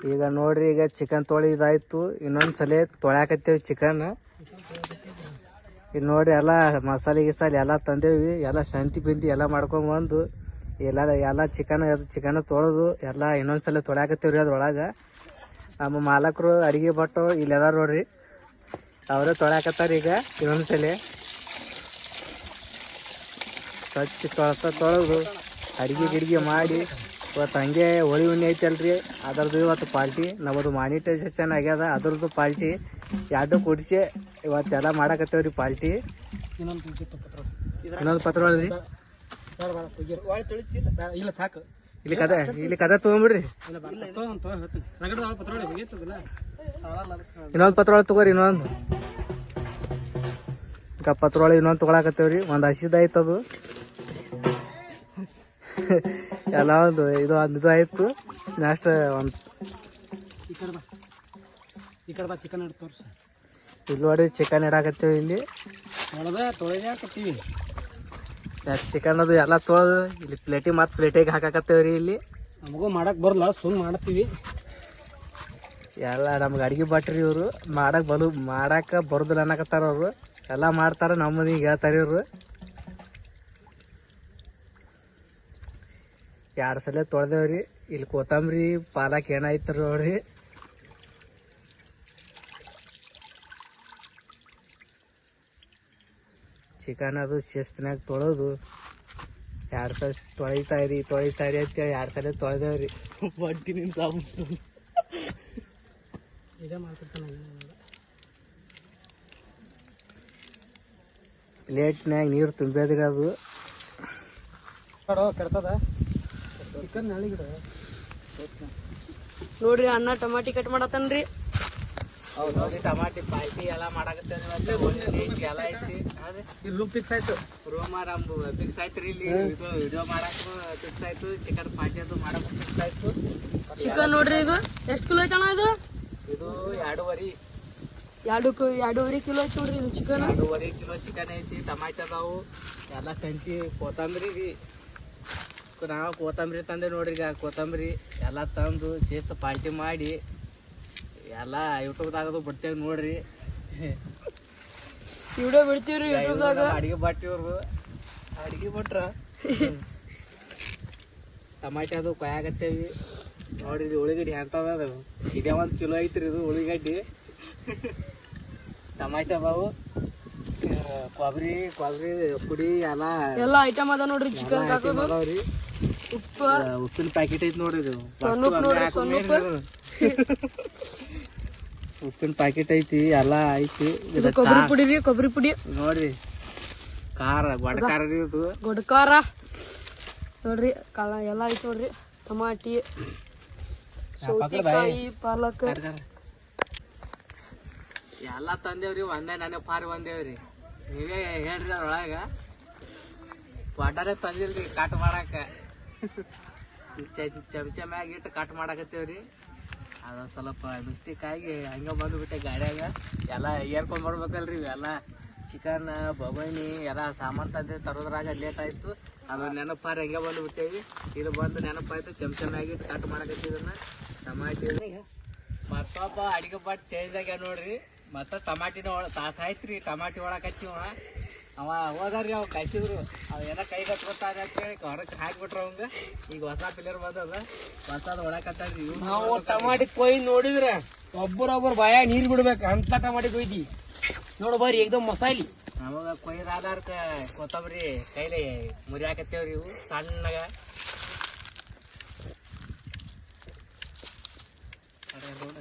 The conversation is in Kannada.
ಈಗ ನೋಡ್ರಿ, ಈಗ ಚಿಕನ್ ತೊಳಿದಾಯ್ತು ಇನ್ನೊಂದ್ ಸಲ ತೊಳ್ಯಾಕತ್ತೇವಿ ಚಿಕನ್ ಈಗ ನೋಡ್ರಿ, ಎಲ್ಲ ಮಸಾಲೆ ಗಿಸಾಲೆ ಎಲ್ಲ ತಂದೇವಿ. ಎಲ್ಲ ಶಾಂತಿ ಬಿಂದಿ ಎಲ್ಲ ಮಾಡ್ಕೊಂಡ್ ಬಂದು, ಎಲ್ಲ ಎಲ್ಲ ಚಿಕನ್ ಚಿಕನ್ ತೊಳೆದು, ಎಲ್ಲ ಇನ್ನೊಂದ್ಸಲ ತೊಳ್ಯಾಕತ್ತೇವ್ರಿ ಅದ್ರೊಳಗ. ನಮ್ಮ ಮಾಲಕರು ಅಡಿಗೆ ಭಟ್ಟು ಇಲ್ಲಿ ಅದಾರ ನೋಡ್ರಿ. ಅವರೇ ತೊಳ್ಯಾಕತ್ತಾರ ಈಗ ಇನ್ನೊಂದ್ಸಲ ಸ್ವಚ್ಛ ತೊಳ್ತಾ ತೊಳೆದು, ಅಡಿಗೆ ಗಿಡಿಗೆ ಮಾಡಿ. ಇವತ್ತು ಹಂಗೆ ಹೋಳಿ ಹುಣ್ಣಿ ಐತಲ್ರಿ. ಅದರದ್ದು ಇವತ್ತು ಪಾರ್ಟಿ ನಮ್ಮದು ಮಾನಿಟೈಸೇಷನ್ ಆಗ್ಯದ ಅದ್ರದ್ದು ಪಾರ್ಟಿ ಎರಡು ಕುಡಿಸಿ ಇವತ್ತೆಲ್ಲ ಮಾಡಕತ್ತೇವ್ರಿ ಪಾರ್ಟಿ ಇನ್ನೊಂದು ಪತ್ರ. ಒಳಗ್ರಿ ಇಲ್ಲ ಸಾಕು. ಇಲ್ಲಿ ಕದ ಇಲ್ಲಿ ಕದ ತಗೊಂಬಿಡ್ರಿ. ಇನ್ನೊಂದು ಪತ್ರ ಒಳಗೆ ತಗೋರಿ ಇನ್ನೊಂದು. ಈಗ ಪತ್ರ ಒಳಗೆ ಇನ್ನೊಂದು ತಗೊಳಕತ್ತೇವ್ರಿ. ಒಂದು ಹಸಿದ ಆಯ್ತದು ಎಲ್ಲ ಒಂದು ಇದು ಒಂದು ಇದು ಆಯ್ತು. ನೆಕ್ಸ್ಟ್ ಒಂದು. ಈ ಕಡೆ ಬಾ. ಈ ಕಡೆ ಬಾ ಚಿಕನ್ ಹಿಡ್ದು ತೋರ್ಸು. ಇಲ್ಲಿ ನೋಡಿ ಚಿಕನ್ ಇಡಾಕತ್ತೀವಿ ಇಲ್ಲಿ. ತೊಳೆದ ತೊಳೆದಾಕತ್ತೀವಿ ಚಿಕನ್ ಅದು ಎಲ್ಲ ತೊಳೆದು ಇಲ್ಲಿ ಪ್ಲೇಟಿಗೆ ಮತ್ತೆ ಪ್ಲೇಟಿಗೆ ಹಾಕಾಕತ್ತೇವ್ರಿ ಇಲ್ಲಿ. ನಮಗೂ ಮಾಡಕ್ ಬರಲ್ಲ ಸುಮ್ ಮಾಡ್ತೀವಿ. ಎಲ್ಲ ನಮ್ಗೆ ಅಡಿಗೆ ಭಟ್ರಿ ಇವರು. ಮಾಡಕ್ ಬಲು ಮಾಡಕ್ಕೆ ಬರುದಿಲ್ಲ ಅನ್ನಕತ್ತಾರ ಅವರು. ಎಲ್ಲ ಮಾಡ್ತಾರೆ ನಮ್ಮದೀಗ ಹೇಳ್ತಾರೆ ಹೇಳ್ತಾರ ಇವ್ರು. ಎರಡು ಸಲ ತೊಳೆದೇವ್ರಿ. ಇಲ್ಲಿ ಕೊತ್ತಂಬರಿ ಪಾಲಕ್ ಏನಾಯ್ತು ನೋಡ್ರಿ. ಚಿಕನ್ ಅದು ಶಿಸ್ತಿನಾಗ ತೊಳೆದು. ಎರಡು ಸಲ ತೊಳಿತಾ ರೀ ತೊಳಿತಾ ಹೇಳಿ ಅಂತೇಳಿ ಎರಡು ಸಲ ತೊಳೆದೇವ್ರಿ. ರೀ ನಿನ್ ಸಾಬು ಮಾಡ್ತಿರ್ತಾನೆ ಪ್ಲೇಟ್ನ್ಯಾಗ ನೀರು ತುಂಬೇದ್ರಿ ಅದು. ಕಡೋ ಕೆಡ್ತದ? ನೋಡ್ರಿ ಅಣ್ಣ ಟಮಾಟಿ ಕಟ್ ಮಾಡತ್ತನ್ರಿ. ನೋಡಿ ಟಮಾಟಿ ಪಾಲ್ಟಿ ಎಲ್ಲ ಮಾಡಾಕತ್ತೇವೆ ಎಲ್ಲ ಐತಿ. ಇಲ್ಲಿ ಫಿಕ್ಸ್ ಆಯ್ತು. ರೂಮ್ ಫಿಕ್ಸ್ ಆಯ್ತು ರೀ ಇಲ್ಲಿ. ಇದು ವಿಡಿಯೋ ಮಾಡಕ್ಕೂ ಫಿಕ್ಸ್ ಆಯ್ತು. ಚಿಕನ್ ಪಾರ್ಟಿ ಅದು ಮಾಡಕ್ಕೂ ಫಿಕ್ಸ್ ಆಯ್ತು. ಚಿಕನ್ ನೋಡ್ರಿ ಇದು. ಎಷ್ಟು ಕಿಲೋ ಐತಣ್ಣ ಇದು ಇದು ಎರಡೂವರೆ. ಎರಡು ಕು- ಎರಡೂವರೆ ಕಿಲೋ ಐತಿ ನೋಡ್ರಿ ಇದು ಚಿಕನ್. ಎರಡೂವರೆ ಕಿಲೋ ಚಿಕನ್ ಐತಿ ಟಮಾಟಿ ಅದಾವು. ಎಲ್ಲ ಸಂತಿ ಕೊತ್ತಂಬರಿ ರೀ. ನಾವು ಕೊತ್ತಂಬರಿ ತಂದೆ ನೋಡ್ರಿ ಈಗ ಕೊತ್ತಂಬರಿ ಎಲ್ಲ ತಂದು ಶಿಸ್ತು ಪಾರ್ಟಿ ಮಾಡಿ ಎಲ್ಲ ಯೂಟ್ಯೂಬ್ದಾಗದು ಬಿಡ್ತೇವೆ ನೋಡ್ರಿ. ವಿಡಿಯೋ ಬಿಡ್ತೀವ್ರಿ ಯೂಟ್ಯೂಬ್ದಾಗ ಅಡಿಗೆ ಬಟ್ಟಿವ್ರು ಅಡಿಗೆ ಬಿಟ್ರ ಟಮಾಟಿ ಅದು ಕೊಯ್ಯಾಗತ್ತೇವಿ ನೋಡ್ರಿ ಇದು ಉಳ್ಳಾಗಡ್ಡಿ ಅಂತದ ಅದು. ಇದೇ ಒಂದು ಕಿಲೋ ಐತ್ರಿ ಇದು ಉಳಿಗಡ್ಡಿ ಟಮಾಟಿ ಅದಾವು. ಕೊಬ್ಬರಿ ಕೊಬ್ಬರಿ ಪುಡಿ ಎಲ್ಲ ಎಲ್ಲ ಐಟಮ್ ಅದ ನೋಡ್ರಿ ಚಿಕನ್ ಅದಾವ್ರಿ. ಉಪ್ಪು. ಉಪ್ಪಿನ ಪ್ಯಾಕೆಟ್ ಐತಿ ಇದು. ಅಂಗ್ಡ್ಯಾಗ ಉಪ್ಪಿನ ಪ್ಯಾಕೆಟ್ ಐತಿ ಎಲ್ಲ ಐತಿ. ಕೊಬ್ಬರಿ ಪುಡಿ ರೀ ಕೊಬ್ಬರಿ ಪುಡಿ. ನೋಡ್ರಿ ಖಾರ ಗೊಡ ಖಾರ ರೀ ಇದು. ಗೊಡ್ಕಾರ ನೋಡ್ರಿ ಕಾಳ ಎಲ್ಲ ಐತಿ ನೋಡ್ರಿ. ಟಮಾಟಿ ಸೌತೆಕಾಯಿ ಪಾಲಕ್. ಎಲ್ಲ ತಂದೇವ್ರಿ ಒಂದೇ ನನಗೆ ಪಾರಿ ಬಂದೇವ್ರಿ. ನೀವೇ ಹೇಳ್ರಿ ಅದ್ರೊಳಗ. ಒಟ್ಟಾರೆ ತಂದಿಲ್ರಿ ಕಟ್ ಮಾಡಾಕ ಚಮಚ ಮ್ಯಾಗ ಇಟ್ಟು ಕಟ್ ಮಾಡಾಕತ್ತೇವ್ರಿ. ಅದ ಸ್ವಲ್ಪ ಮಿಸ್ಟೇಕ್ ಆಗಿ ಹಂಗ ಬಂದ್ಬಿಟ್ಟೆ ಗಾಡ್ಯಾಗ. ಎಲ್ಲ ಏರ್ಕೊಂಡ್ ಬರ್ಬೇಕಲ್ರಿ ಇವೆಲ್ಲ. ಚಿಕನ್ ಬಬೈನಿ ಎಲ್ಲ ಸಾಮಾನು ತಂದೆ ತರೋದ್ರಾಗ ಲೇಟ್ ಆಯ್ತು. ಅದು ನೆನಪಾರ ಹಂಗೆ ಬಂದ್ಬಿಟ್ಟೇವಿ. ಇದು ಬಂದು ನೆನಪಾಯ್ತು. ಚಮಚ ಮ್ಯಾಗ ಇಟ್ಟು ಕಟ್ ಮಾಡಕತ್ತಿದನ್ನ ಟಮಾಟಿ ಮತ್ತೊಬ್ಬ ಅಡಿಗೆ ಬಾಟ್ ಚೇಂಜ್ ಆಗ್ಯಾವ ನೋಡ್ರಿ. ಮತ್ತ ಟಮಾಟಿನ ಒಳ ತಾಸ ಆಯ್ತ್ರಿ. ಟಮಾಟಿ ಒಳಗೆ ಅವ ಹೋದಾರ್ರಿ ಅವ್ ಕಾಯ್ಸಿದ್ರು. ಅವ ಏನೋ ಕೈ ಕಟ್ಕೊತಾರೆ ಅಂತ ಹೇಳಿ ಹೊರಕ್ಕೆ ಹಾಕ್ಬಿಟ್ರ ಅವಂಗ. ಈಗ ಹೊಸ ಪಿಲ್ಲರ್ ಬಂದದ. ಹೊಸದ ಹೊಡಕತ್ತಾರ್ರಿ. ನಾವು ಟಮಾಟಿ ಕೊಯ್ ನೋಡಿದ್ರೆ ಒಬ್ಬರೊಬ್ಬರು ಭಯ ನೀರು ಬಿಡ್ಬೇಕು. ಅಂತ ಟಮಾಟಿ ಕೊಯ್ದಿ. ನೋಡು ಬರ್ರಿ ಏಕ್ದಮ್ ಮಸಾಲಿ. ನಮಗ ಕೊಯ್ದ ಆಧಾರ್ಕ ಕೊತ್ತಂಬರಿ ಕೈಲಿ ಮುರಿಯಾಕತ್ತೇವ್ರಿ ಇವು ಸಣ್ಣಗ. ನೋಡ.